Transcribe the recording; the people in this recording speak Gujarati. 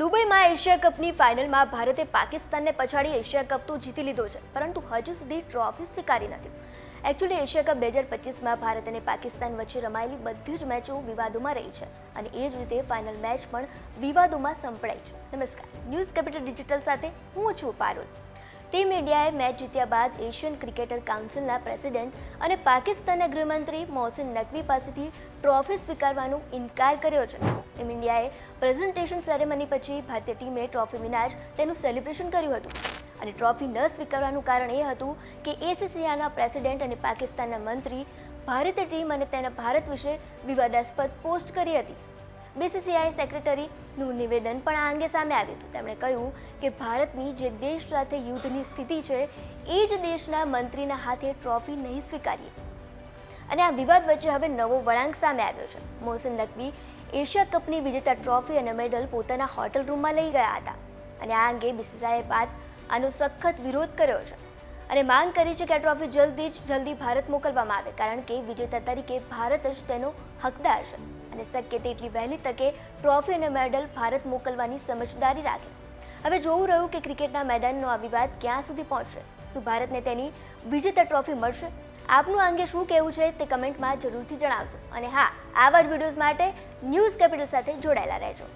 દુબઈમાં એશિયા કપની ફાઇનલમાં ભારતે પાકિસ્તાનને પછાડી એશિયા કપ તો જીતી લીધો છે, પરંતુ હજુ સુધી ટ્રોફી સ્વીકારી નથી. એકચ્યુઅલી એશિયા કપ બે હજાર પચીસમાં ભારત અને પાકિસ્તાન વચ્ચે રમાયેલી બધી જ મેચો વિવાદોમાં રહી છે અને એ જ રીતે ફાઇનલ મેચ પણ વિવાદોમાં સંપડાઈ છે. નમસ્કાર. ન્યૂઝ કેપિટલ ડિજિટલ સાથે હું છું પારુલ. ટીમ ઇન્ડિયાએ મેચ જીત્યા બાદ એશિયન ક્રિકેટર કાઉન્સિલના પ્રેસિડેન્ટ અને પાકિસ્તાનના ગૃહમંત્રી મોહસિન નકવી પાસેથી ટ્રોફી સ્વીકારવાનો ઇનકાર કર્યો છે. ટીમ ઇન્ડિયાએ પ્રેઝન્ટેશન સેરેમની પછી ભારતીય ટીમે ટ્રોફી વિના તેનું સેલિબ્રેશન કર્યું હતું. અને ટ્રોફી ન સ્વીકારવાનું કારણ એ હતું કે એસીસીઆરના પ્રેસિડેન્ટ અને પાકિસ્તાનના મંત્રી, ભારતીય ટીમ અને તેના ભારત વિશે વિવાદાસ્પદ પોસ્ટ કરી હતી. બીસીસીઆઈ સેક્રેટરીનું નિવેદન પણ આ અંગે સામે આવ્યું હતું. તેમણે કહ્યું કે ભારતની જે દેશ સાથે યુદ્ધની સ્થિતિ છે, એ જ દેશના મંત્રીના હાથે ટ્રોફી નહીં સ્વીકારીએ. અને આ વિવાદ વચ્ચે હવે નવો વળાંક સામે આવ્યો છે. મોહસિન નકવી એશિયા કપની વિજેતા ટ્રોફી અને મેડલ પોતાના હોટલ રૂમમાં લઈ ગયા હતા. અને આ અંગે બીસીસીઆઈએ બાદ આનો સખત વિરોધ કર્યો છે. અને માંગ કરી છે કે આ ટ્રોફી જલ્દી જ જલ્દી ભારત મોકલવામાં આવે, કારણ કે વિજેતા તરીકે ભારત જ તેનો હકદાર છે. અને શક્ય તેટલી વહેલી તકે ટ્રોફી અને મેડલ ભારત મોકલવાની સમજદારી રાખે. હવે જોવું રહ્યું કે ક્રિકેટના મેદાનનો આ વિવાદ ક્યાં સુધી પહોંચશે? શું ભારતને તેની વિજેતા ટ્રોફી મળશે? આપનું અંગે શું કહેવું છે તે કમેન્ટમાં જરૂરથી જણાવજો. અને હા, આવા જ વિડીયોઝ માટે ન્યૂઝ કેપિટલ સાથે જોડાયેલા રહેજો.